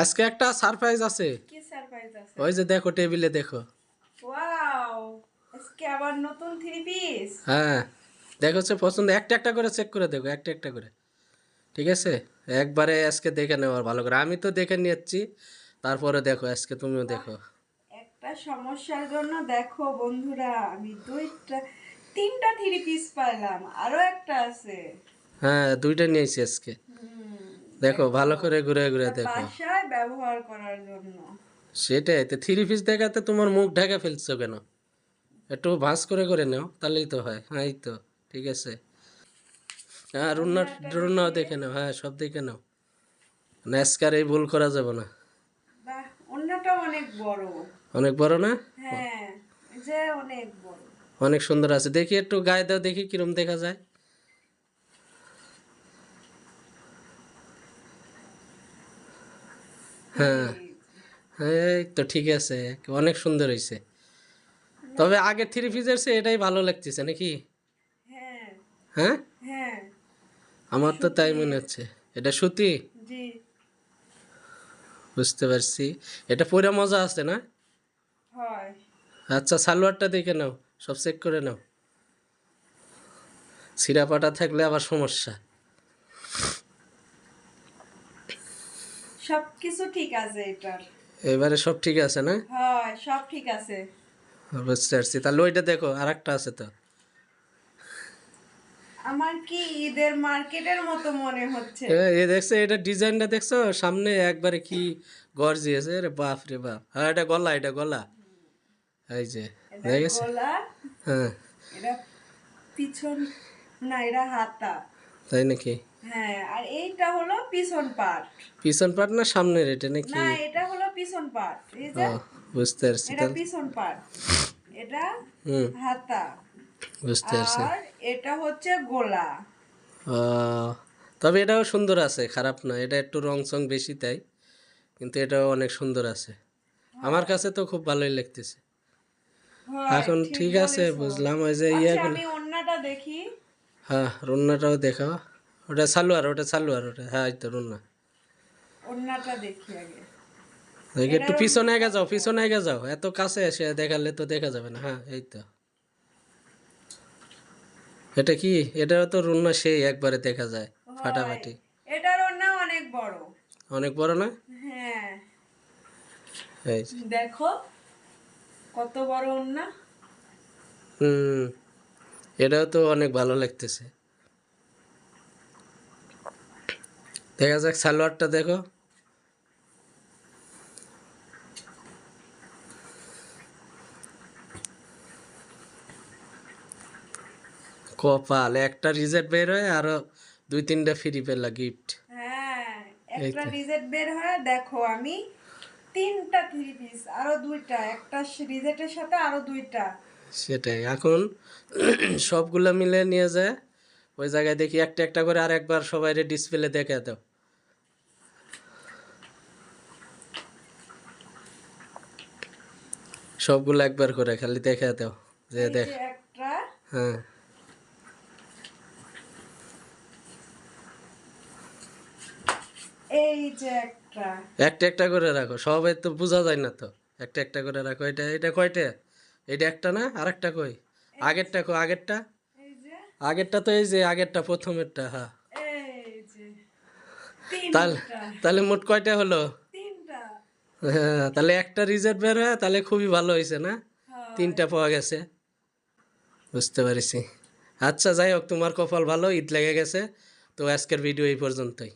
আজকে একটা সারপ্রাইজ আছে। কি সারপ্রাইজ আছে? ওই যে দেখো টেবিলে দেখো। ওয়াও আজকে আবার নতুন থ্রি পিস হ্যাঁ দেখো হচ্ছে পছন্দ। একটা একটা করে চেক করে দেখো একটা একটা করে। ঠিক আছে? একবারে আজকে দেখে নেওয়ার ভালো করে। আমি তো দেখে নিয়েছি তারপরে দেখো আজকে তুমিও দেখো। একটা সমস্যার জন্য দেখো বন্ধুরা আমি দুইটা তিনটা থ্রি পিস পাইলাম আরও একটা আছে। হ্যাঁ দুইটা নিয়েছি আজকে। দেখো ভালো করে ঘুরে ঘুরে দেখো। বাসায় ব্যবহার করার জন্য। সেটাই তো থ্রি পিস দেখাতে তোমার মুখ ঢাকা ফেলছো কেন? একটু ভাঁজ করে করে নাও তাহলেই তো হয়। হ্যাঁ তো ঠিক আছে। হ্যাঁ রুন্না রুন্নাও দেখে। নাও হ্যাঁ সব দেখে নাও। নেসকার এই ভুল করা যাবে না। অনেক বড়। অনেক বড় না? হ্যাঁ যে অনেক বড়। অনেক সুন্দর আছে। দেখি একটু গায়ে দাও দেখি কিরম দেখা যায়। হ্যাঁ। এই তো ঠিক আছে অনেক সুন্দর হয়েছে তবে আগে থ্রি পিসের সে এটাই ভালো লাগতেছে নাকি? হ্যাঁ। হ্যাঁ? হ্যাঁ। আমার তো তাই মনে হচ্ছে। এটা সুতি বুঝতে পারছি। এটা পুরো মজা আছে না? আচ্ছা সালোয়ারটা দেখে নাও সব চেক করে নাও। সিরা পাটা থাকলে আবার সমস্যা। সব কিছু ঠিক আছে এটার। এবারে সব ঠিক আছে না? হয় সব ঠিক আছে। বুঝতে পারছি। তাহলে ওইটা দেখো আর একটা আছে তো। আমার কি ঈদের মার্কেটের মতো মনে হচ্ছে? এ এ দেখছ এটা ডিজাইনটা দেখছ? সামনে একবারে কি গর্জিয়েছে রে বাপ রে বাপ। হ্যাঁ এটা গলা এটা গলা। এই যে দেখেছ গলা? হ্যাঁ। এটা পিছন না এটা হাতা। তাই নাকি? হ্যাঁ আর এইটা হলো পিছন পাট। পিছন পাট না সামনের এটা নাকি? না এটা হলো পিছন পাট এই যে বুঝতে পারছি এটা পিছন পাট এটা হাতা। বুঝতে পারছি। আর এটা হচ্ছে গোলা। ও, তবে এটাও সুন্দর আছে খারাপ না এটা একটু রং চং বেশি তাই কিন্তু এটাও অনেক সুন্দর আছে। আমার কাছে তো খুব ভালোই লাগতেছে। এখন ঠিক আছে বুঝলাম ওই যে ইয়েগুলো আমি অন্যটা দেখি। হ্যাঁ রুন্নাটাও দেখাও। ওটা সালোয়ার ওটা সালোয়ার ওটা হ্যাঁ এই তো রুন্না অন্যটা দেখি আগে। দেখি একটু পিছনে আগে যাও পিছনে আগে যাও। এত কাছে এসে দেখালে তো দেখা যাবে না হ্যাঁ এই তো। এটা কি? এটাও তো রুন্না সেই একবারে দেখা যায় ফাটাফাটি। এটার অন্য অনেক বড়। অনেক বড় না? হ্যাঁ। এই দেখো কত বড় অন্য হুম এটাও তো অনেক ভালো লাগতেছে। দেখা যাক সালোয়ারটা দেখো। কপাল একটা রিজেক্ট বের হয় আরও দুই তিনটা ফ্রি পেলা গিফট হ্যাঁ একটা। রিজেট বের হয় দেখো আমি তিনটা থ্রি পিস আরও দুইটা একটা রিজেটের সাথে আরও দুইটা। সেটাই এখন সবগুলো মিলে নিয়ে যায়। ওই জায়গায় দেখি একটা একটা করে আর একবার সবাই ডিসপ্লে দেখে দাও। সবগুলো একবার করে খালি দেখে দাও যে দেখ। হ্যাঁ। একটা। একটা করে রাখো সবাই তো বোঝা যায় না তো। একটা একটা করে রাখো এটা এটা কয়টা? এটা একটা না? আর একটা কই আগেরটা কো আগেরটা? আগেরটা তো এই যে আগেরটা প্রথমেরটা হ্যাঁ তাহলে তাহলে মোট কয়টা হলো? হ্যাঁ তাহলে একটা রিজার্ভ বের হয় তাহলে খুবই ভালো হয়েছে না। তিনটা পাওয়া গেছে। বুঝতে পারছি। আচ্ছা যাই হোক তোমার কপাল ভালো ঈদ লেগে গেছে। তো আজকের ভিডিও এই পর্যন্তই।